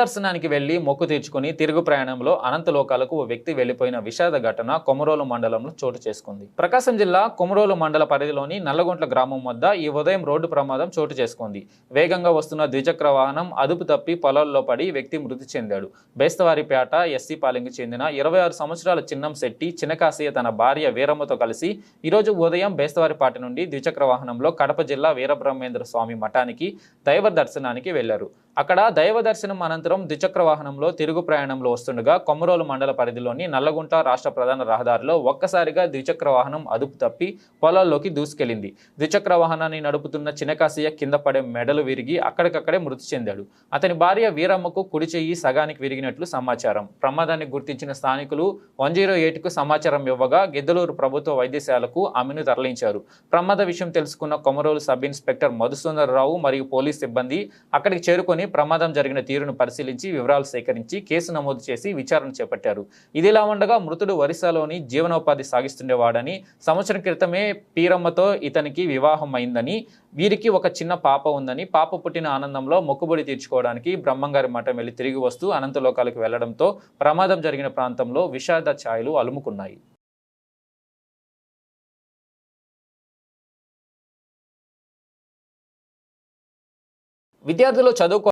దర్శనానికి వెళ్ళి మొక్కు తీర్చుకుని తిరుగు ప్రయాణంలో అనంతలోకాలకు ఓ వ్యక్తి వెళ్ళిపోయిన విషాద ఘటన కొమరోలు మండలంలో చోటు చేసుకుంది. ప్రకాశం జిల్లా కొమరోలు మండల పరిధిలోని నల్లగుంట్ల గ్రామం వద్ద ఈ ఉదయం రోడ్డు ప్రమాదం చోటు చేసుకుంది. వేగంగా వస్తున్న ద్విచక్ర వాహనం అదుపు తప్పి పొలాల్లో పడి వ్యక్తి మృతి చెందాడు. బేస్తవారిపేట ఎస్సీ పాలెంకు చెందిన ఇరవై ఆరు సంవత్సరాల చిన్నం శెట్టి చినకాసయ్య తన భార్య వీరమ్మతో కలిసి ఈరోజు ఉదయం బేస్తవారిపేట నుండి ద్విచక్ర వాహనంలో కడప జిల్లా వీరబ్రహ్మేంద్ర స్వామి మఠానికి దైవ దర్శనానికి వెళ్ళారు అక్కడ దైవ దర్శనం అనంతరం ద్విచక్ర వాహనంలో తిరుగు ప్రయాణంలో వస్తుండగా కొమరోలు మండల పరిధిలోని నల్లగుంట రాష్ట్ర ప్రధాన రహదారిలో ఒక్కసారిగా ద్విచక్ర వాహనం అదుపు తప్పి పొలాల్లోకి దూసుకెళ్ళింది ద్విచక్ర వాహనాన్ని నడుపుతున్న చినకాశయ్య కింద పడే మెడలు విరిగి అక్కడికక్కడే మృతి చెందాడు. అతని భార్య వీరమ్మకు కుడి చెయ్యి సగానికి విరిగినట్లు సమాచారం. ప్రమాదాన్ని గుర్తించిన స్థానికులు వన్ జీరో కు సమాచారం ఇవ్వగా గిద్దలూరు ప్రభుత్వ వైద్యశాలకు ఆమెను తరలించారు. ప్రమాద విషయం తెలుసుకున్న కొమరోలు సబ్ ఇన్స్పెక్టర్ మధుసూదరరావు మరియు పోలీస్ సిబ్బంది అక్కడికి చేరుకొని ప్రమాదం జరిగిన తీరును పరిశీలించి వివరాలు సేకరించి కేసు నమోదు చేసి విచారణ చేపట్టారు. ఇదిలా ఉండగా మృతుడు ఒరిస్సాలోని జీవనోపాధి సాగిస్తుండేవాడని సంవత్సరం క్రితమే పీరమ్మతో ఇతనికి వివాహం అయిందని వీరికి ఒక చిన్న పాప ఉందని పాప పుట్టిన ఆనందంలో మొక్కుబడి తీర్చుకోవడానికి బ్రహ్మంగారి మఠం వెళ్ళి తిరిగి వస్తూ అనంతలోకాలకు వెళ్ళడంతో ప్రమాదం జరిగిన ప్రాంతంలో విషాద ఛాయలు అలుముకున్నాయి. విద్యార్థులు చదువుకో